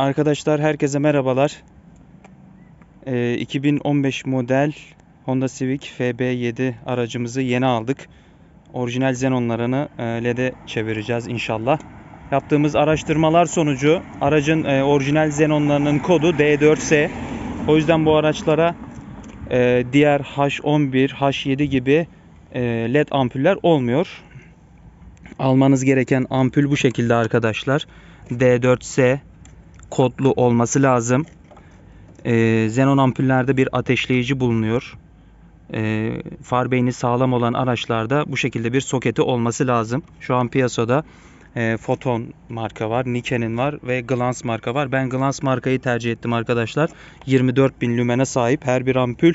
Arkadaşlar herkese merhabalar. Ee, 2015 model Honda Civic FB7 aracımızı yeni aldık. Orijinal Xenon'larını e, LED'e çevireceğiz inşallah. Yaptığımız araştırmalar sonucu aracın e, orijinal Xenon'larının kodu D4S. O yüzden bu araçlara e, diğer H11, H7 gibi e, LED ampuller olmuyor. Almanız gereken ampul bu şekilde arkadaşlar. D4S kodlu olması lazım. Ee, Xenon ampullerde bir ateşleyici bulunuyor. Ee, far beyni sağlam olan araçlarda bu şekilde bir soketi olması lazım. Şu an piyasada e, Photon marka var, Niken'in var ve Glance marka var. Ben Glance markayı tercih ettim arkadaşlar. 24.000 lümene sahip her bir ampul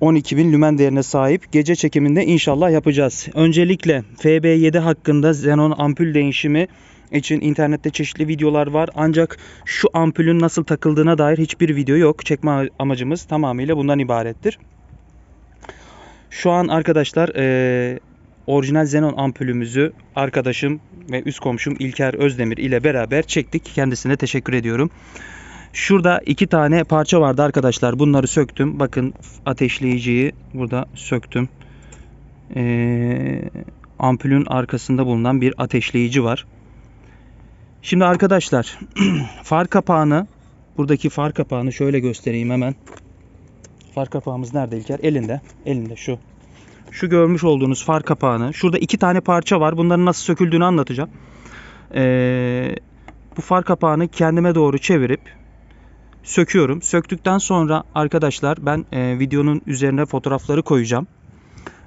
12.000 lümen değerine sahip. Gece çekiminde inşallah yapacağız. Öncelikle FB7 hakkında Xenon ampul değişimi için internette çeşitli videolar var. Ancak şu ampulün nasıl takıldığına dair hiçbir video yok. Çekme amacımız tamamıyla bundan ibarettir. Şu an arkadaşlar eee, orijinal Xenon ampulümüzü arkadaşım ve üst komşum İlker Özdemir ile beraber çektik. Kendisine teşekkür ediyorum. Şurada iki tane parça vardı arkadaşlar. Bunları söktüm. Bakın ateşleyiciyi burada söktüm. Eee, ampulün arkasında bulunan bir ateşleyici var. Şimdi arkadaşlar far kapağını buradaki far kapağını şöyle göstereyim hemen. Far kapağımız nerede İlker? Elinde. Elinde şu. Şu görmüş olduğunuz far kapağını. Şurada iki tane parça var. Bunların nasıl söküldüğünü anlatacağım. Ee, bu far kapağını kendime doğru çevirip söküyorum. Söktükten sonra arkadaşlar ben e, videonun üzerine fotoğrafları koyacağım.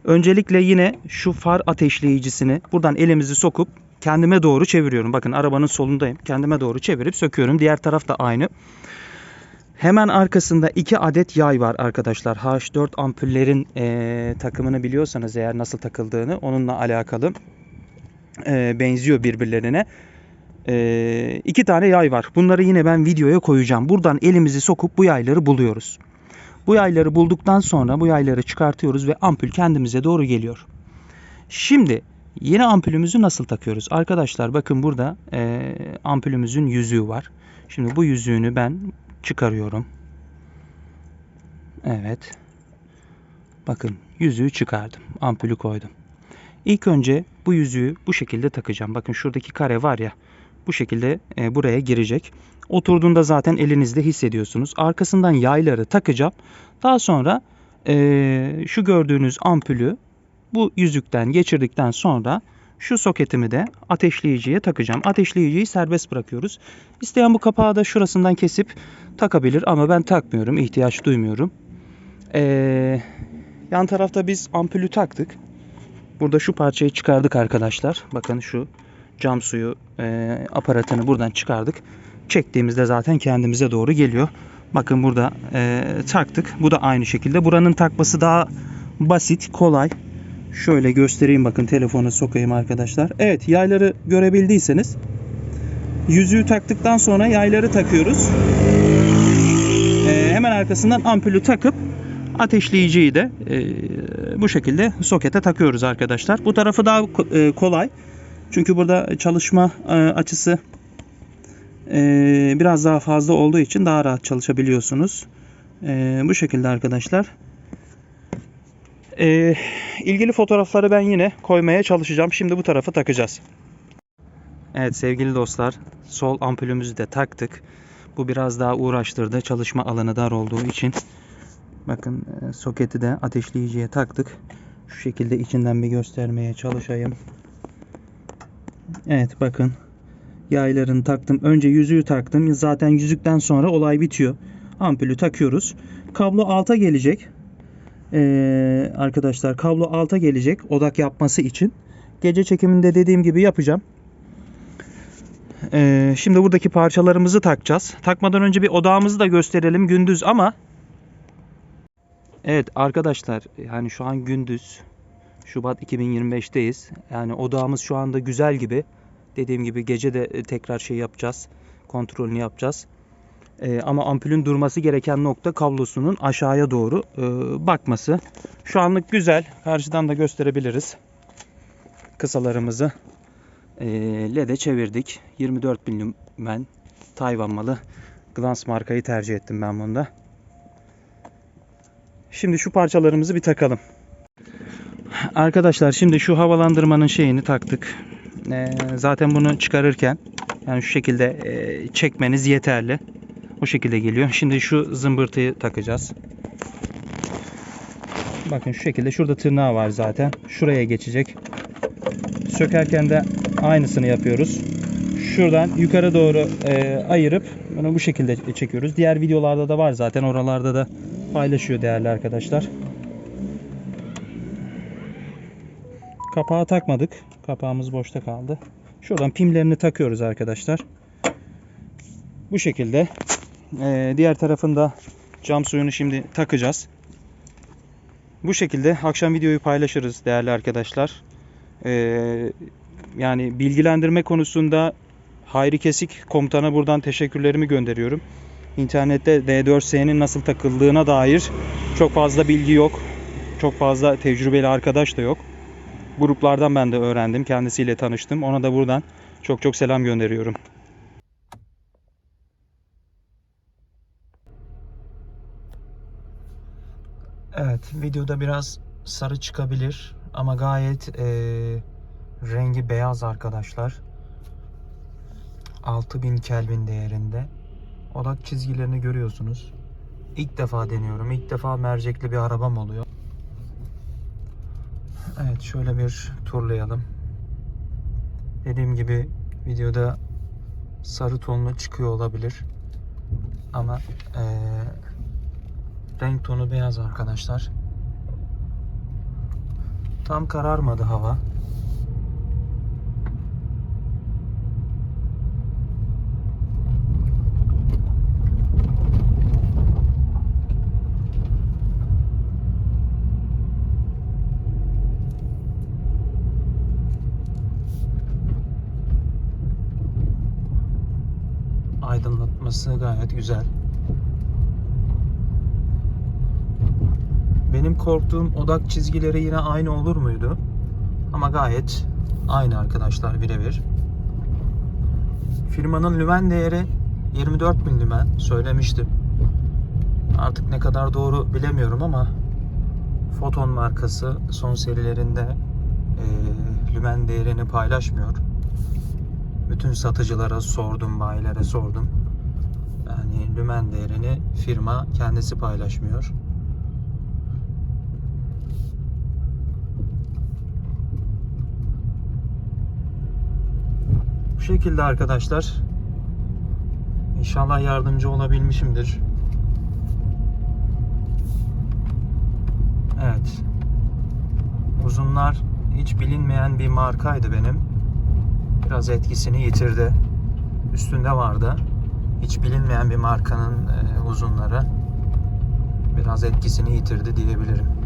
Öncelikle yine şu far ateşleyicisini buradan elimizi sokup kendime doğru çeviriyorum. Bakın arabanın solundayım. Kendime doğru çevirip söküyorum. Diğer taraf da aynı. Hemen arkasında iki adet yay var arkadaşlar. H4 ampullerin eee, takımını biliyorsanız eğer nasıl takıldığını onunla alakalı eee, benziyor birbirlerine. Eee iki tane yay var. Bunları yine ben videoya koyacağım. Buradan elimizi sokup bu yayları buluyoruz. Bu yayları bulduktan sonra bu yayları çıkartıyoruz ve ampul kendimize doğru geliyor. Şimdi yeni ampulümüzü nasıl takıyoruz? Arkadaşlar bakın burada eee, ampulümüzün yüzüğü var. Şimdi bu yüzüğünü ben çıkarıyorum. Evet. Bakın yüzüğü çıkardım. Ampulü koydum. İlk önce bu yüzüğü bu şekilde takacağım. Bakın şuradaki kare var ya. Bu şekilde e, buraya girecek. Oturduğunda zaten elinizde hissediyorsunuz. Arkasından yayları takacağım. Daha sonra e, şu gördüğünüz ampulü bu yüzükten geçirdikten sonra şu soketimi de ateşleyiciye takacağım. Ateşleyiciyi serbest bırakıyoruz. İsteyen bu kapağı da şurasından kesip takabilir ama ben takmıyorum. ihtiyaç duymuyorum. Ee, yan tarafta biz ampulü taktık. Burada şu parçayı çıkardık arkadaşlar. Bakın şu cam suyu e, aparatını buradan çıkardık. Çektiğimizde zaten kendimize doğru geliyor. Bakın burada e, taktık. Bu da aynı şekilde. Buranın takması daha basit, kolay. Şöyle göstereyim bakın telefona sokayım arkadaşlar. Evet yayları görebildiyseniz yüzüğü taktıktan sonra yayları takıyoruz. Ee, hemen arkasından ampulü takıp ateşleyiciyi de e, bu şekilde sokete takıyoruz arkadaşlar. Bu tarafı daha e, kolay. Çünkü burada çalışma e, açısı e, biraz daha fazla olduğu için daha rahat çalışabiliyorsunuz. E, bu şekilde arkadaşlar. Ee, ilgili fotoğrafları ben yine koymaya çalışacağım. Şimdi bu tarafa takacağız. Evet sevgili dostlar, sol ampulümüzü de taktık. Bu biraz daha uğraştırdı. Çalışma alanı dar olduğu için. Bakın e, soketi de ateşleyiciye taktık. Şu şekilde içinden bir göstermeye çalışayım. Evet bakın. Yaylarını taktım. Önce yüzüğü taktım. Zaten yüzükten sonra olay bitiyor. Ampulü takıyoruz. Kablo alta gelecek. Ee, arkadaşlar kablo alta gelecek odak yapması için. Gece çekiminde dediğim gibi yapacağım. Ee, şimdi buradaki parçalarımızı takacağız. Takmadan önce bir odağımızı da gösterelim gündüz ama Evet arkadaşlar yani şu an gündüz Şubat 2025'teyiz. Yani odağımız şu anda güzel gibi. Dediğim gibi gece de e, tekrar şey yapacağız. Kontrolünü yapacağız. Ee, ama ampulün durması gereken nokta kablosunun aşağıya doğru e, bakması. Şu anlık güzel. Karşıdan da gösterebiliriz. Kısalarımızı e, LED'e çevirdik. 24 bin lümen Tayvan malı Glans markayı tercih ettim ben bunda. Şimdi şu parçalarımızı bir takalım. Arkadaşlar şimdi şu havalandırmanın şeyini taktık. Ee, zaten bunu çıkarırken yani şu şekilde e, çekmeniz yeterli. O şekilde geliyor. Şimdi şu zımbırtıyı takacağız. Bakın şu şekilde şurada tırnağı var zaten. Şuraya geçecek. Sökerken de aynısını yapıyoruz. Şuradan yukarı doğru e, ayırıp bunu bu şekilde çekiyoruz. Diğer videolarda da var zaten. Oralarda da paylaşıyor değerli arkadaşlar. Kapağı takmadık. Kapağımız boşta kaldı. Şuradan pimlerini takıyoruz arkadaşlar. Bu şekilde. Ee, diğer tarafında cam suyunu şimdi takacağız. Bu şekilde akşam videoyu paylaşırız değerli arkadaşlar. Ee, yani bilgilendirme konusunda Hayri Kesik komutana buradan teşekkürlerimi gönderiyorum. İnternette D4S'nin nasıl takıldığına dair çok fazla bilgi yok. Çok fazla tecrübeli arkadaş da yok. Gruplardan ben de öğrendim. Kendisiyle tanıştım. Ona da buradan çok çok selam gönderiyorum. Evet, videoda biraz sarı çıkabilir ama gayet eee, rengi beyaz arkadaşlar. 6000 Kelvin değerinde. Odak çizgilerini görüyorsunuz. İlk defa deniyorum. İlk defa mercekli bir arabam oluyor. Evet, şöyle bir turlayalım. Dediğim gibi videoda sarı tonlu çıkıyor olabilir. Ama eee renk tonu beyaz arkadaşlar. Tam kararmadı hava. Aydınlatması gayet güzel. Benim korktuğum odak çizgileri yine aynı olur muydu? Ama gayet aynı arkadaşlar birebir. Firmanın lümen değeri 24 bin lümen söylemiştim. Artık ne kadar doğru bilemiyorum ama Foton markası son serilerinde eee lümen değerini paylaşmıyor. Bütün satıcılara sordum, bayilere sordum. Yani lümen değerini firma kendisi paylaşmıyor. Şekilde arkadaşlar. İnşallah yardımcı olabilmişimdir. Evet. Uzunlar hiç bilinmeyen bir markaydı benim. Biraz etkisini yitirdi. Üstünde vardı. Hiç bilinmeyen bir markanın e, uzunları biraz etkisini yitirdi diyebilirim.